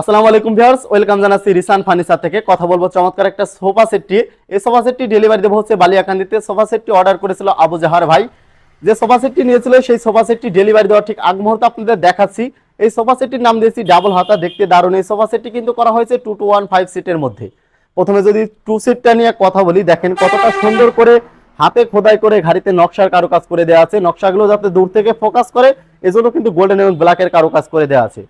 আসসালামু আলাইকুম viewers, welcome জানাচ্ছি রিসান ফার্নিচার থেকে। কথা বলব চমৎকার একটা সোফা সেটটি। এই সোফা সেটটি ডেলিভারি দেবো হচ্ছে বালিয়াকান্দিতে। সোফা সেটটি অর্ডার করেছিল আবু জাহার ভাই। যে সোফা সেটটি নিয়েছিল, সেই সোফা সেটটি ডেলিভারি দেওয়ার ঠিক আগ মুহূর্তে আপনাদের দেখাচ্ছি। এই সোফা সেটটির নাম দিয়েছি ডাবল হাতা, দেখতে দারুণ। এই সোফা সেটটি কিন্তু করা হয়েছে টু টু ওয়ান ফাইভ সিটের মধ্যে। প্রথমে যদি টু সিটটা নিয়ে কথা বলি, দেখেন কতটা সুন্দর করে হাতে খোদাই করে ঘাড়িতে নকশার কারুকাজ করে দেওয়া আছে। নকশাগুলো যাতে দূর থেকে ফোকাস করে, এজন্য কিন্তু গোল্ডেন এবং ব্ল্যাকের কারুকাজ করে দেওয়া আছে।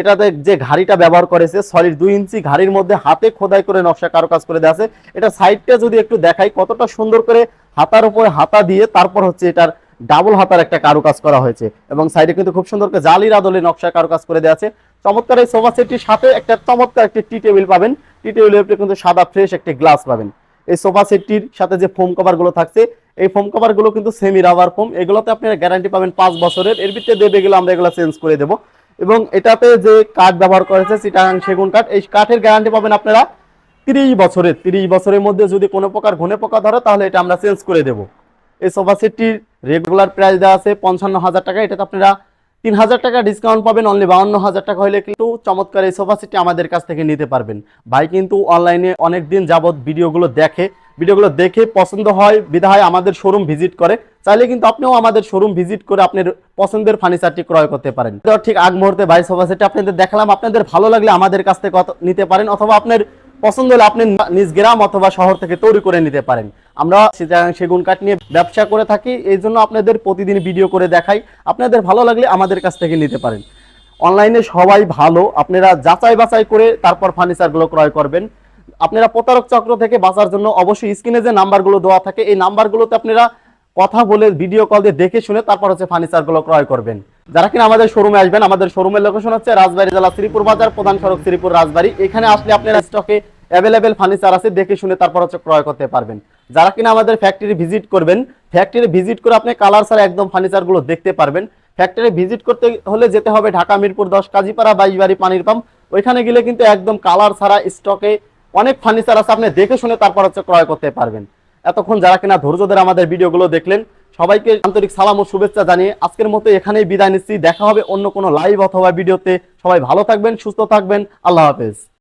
এটাতে যে ঘাড়িটা ব্যবহার করেছে সলিড দুই ইঞ্চি ঘাড়ির মধ্যে হাতে খোদাই করে নকশা কারুকাজ করে দেওয়া আছে। এটা সাইডটা যদি একটু দেখাই, কতটা সুন্দর করে হাতার উপরে হাতা দিয়ে তারপর হচ্ছে এটার ডাবল হাতার একটা কারুকাজ করা হয়েছে। এবং সাইডে কিন্তু খুব সুন্দর করে জালির আদলে নকশা কারুকাজ করে দেওয়া আছে। চমৎকার এই সোফা সেটটির সাথে একটা চমৎকার একটি টি টেবিল পাবেন। টি টেবিলের উপরে কিন্তু সাদা ফ্রেশ একটি গ্লাস পাবেন। এই সোফা সেটটির সাথে যে ফোম কভারগুলো থাকছে, এই ফোম কভারগুলো কিন্তু সেমি রাবার ফোম এগুলোতে আপনারা গ্যারান্টি পাবেন পাঁচ বছরের। এর ভিতরে দেবে গেলে আমরা এগুলো চেঞ্জ করে দেবো। এবং এটাতে যে কাঠ ব্যবহার করেছে চিটাগাং সেগুন কাঠ এই কাঠের গ্যারান্টি পাবেন আপনারা তিরিশ বছরের তিরিশ বছরের মধ্যে যদি কোনো প্রকার ঘনে পোকা ধরে, তাহলে এটা আমরা চেঞ্জ করে দেবো। এই সোফা সেটটির রেগুলার প্রাইস দেওয়া আছে পঞ্চান্ন হাজার টাকা। এটাতে আপনারা তিন হাজার টাকা ডিসকাউন্ট পাবেন অনলি বাউন্ন হাজার টাকা হলে কিন্তু চমৎকার এই সোফা সেটটি আমাদের কাছ থেকে নিতে পারবেন। ভাই কিন্তু অনলাইনে অনেক দিন যাবৎ ভিডিওগুলো দেখে ভিডিওগুলো দেখে পছন্দ হয় বিধায় আমাদের শোরুম ভিজিট করে। চাইলে কিন্তু আপনিও আমাদের শোরুম ভিজিট করে আপনার পছন্দের ফার্নিচারটি ক্রয় করতে পারেন। তো ঠিক আগ মুহূর্তে ভাই সোফা সেটটি আপনাদের দেখালাম, আপনাদের ভালো লাগলে আমাদের কাছ থেকে নিতে পারেন, অথবা আপনার পছন্দ হলে আপনি নিজ গ্রাম অথবা শহর থেকে তৈরি করে নিতে পারেন। আমরা সেগুন কাঠ নিয়ে ব্যবসা করে থাকি, এই জন্য আপনাদের প্রতিদিন ভিডিও করে দেখাই। আপনাদের ভালো লাগলে আমাদের কাছ থেকে নিতে পারেন। অনলাইনে সবাই ভালো, আপনারা যাচাই বাছাই করে তারপর ফার্নিচারগুলো ক্রয় করবেন। আপনারা প্রতারক চক্র থেকে বাঁচার জন্য অবশ্যই স্ক্রিনে যে নাম্বারগুলো দেওয়া থাকে, এই নাম্বারগুলোতে আপনারা কথা বলে ভিডিও কল দিয়ে দেখে শুনে তারপর হচ্ছে ফার্নিচারগুলো ক্রয় করবেন। যারা কিনা আমাদের শোরুমে আসবেন, আমাদের শোরুমের লোকেশন হচ্ছে রাজবাড়ী জেলা শ্রীপুর বাজার, প্রধান সড়ক শ্রীপুর রাজবাড়ী। এখানে আসলে আপনারা স্টকে অ্যাভেলেবেল ফার্নিচার আছে, দেখে শুনে তারপর হচ্ছে ক্রয় করতে পারবেন। যারা কিনা আমাদের ফ্যাক্টরি ভিজিট করবেন ফ্যাক্টরি ভিজিট করে আপনি কালার ছাড়া একদম ফার্নিচারগুলো দেখতে পারবেন। ফ্যাক্টরি ভিজিট করতে হলে যেতে হবে ঢাকা, মিরপুর, দশ, কাজীপাড়া, বাইশবাড়ি, পানির পাম্প। ওইখানে গেলে কিন্তু একদম কালার ছাড়া স্টকে অনেক ফার্নিচার আছে, আপনি দেখে শুনে তারপর হচ্ছে ক্রয় করতে পারবেন। এতক্ষণ যারা কিনা ধৈর্য ধরে আমাদের ভিডিওগুলো দেখলেন, সবাইকে আন্তরিক সালাম ও শুভেচ্ছা জানিয়ে আজকের মতো এখানেই বিদায় নিচ্ছি। দেখা হবে অন্য কোনো লাইভ অথবা ভিডিওতে। সবাই ভালো থাকবেন, সুস্থ থাকবেন। আল্লাহ হাফেজ।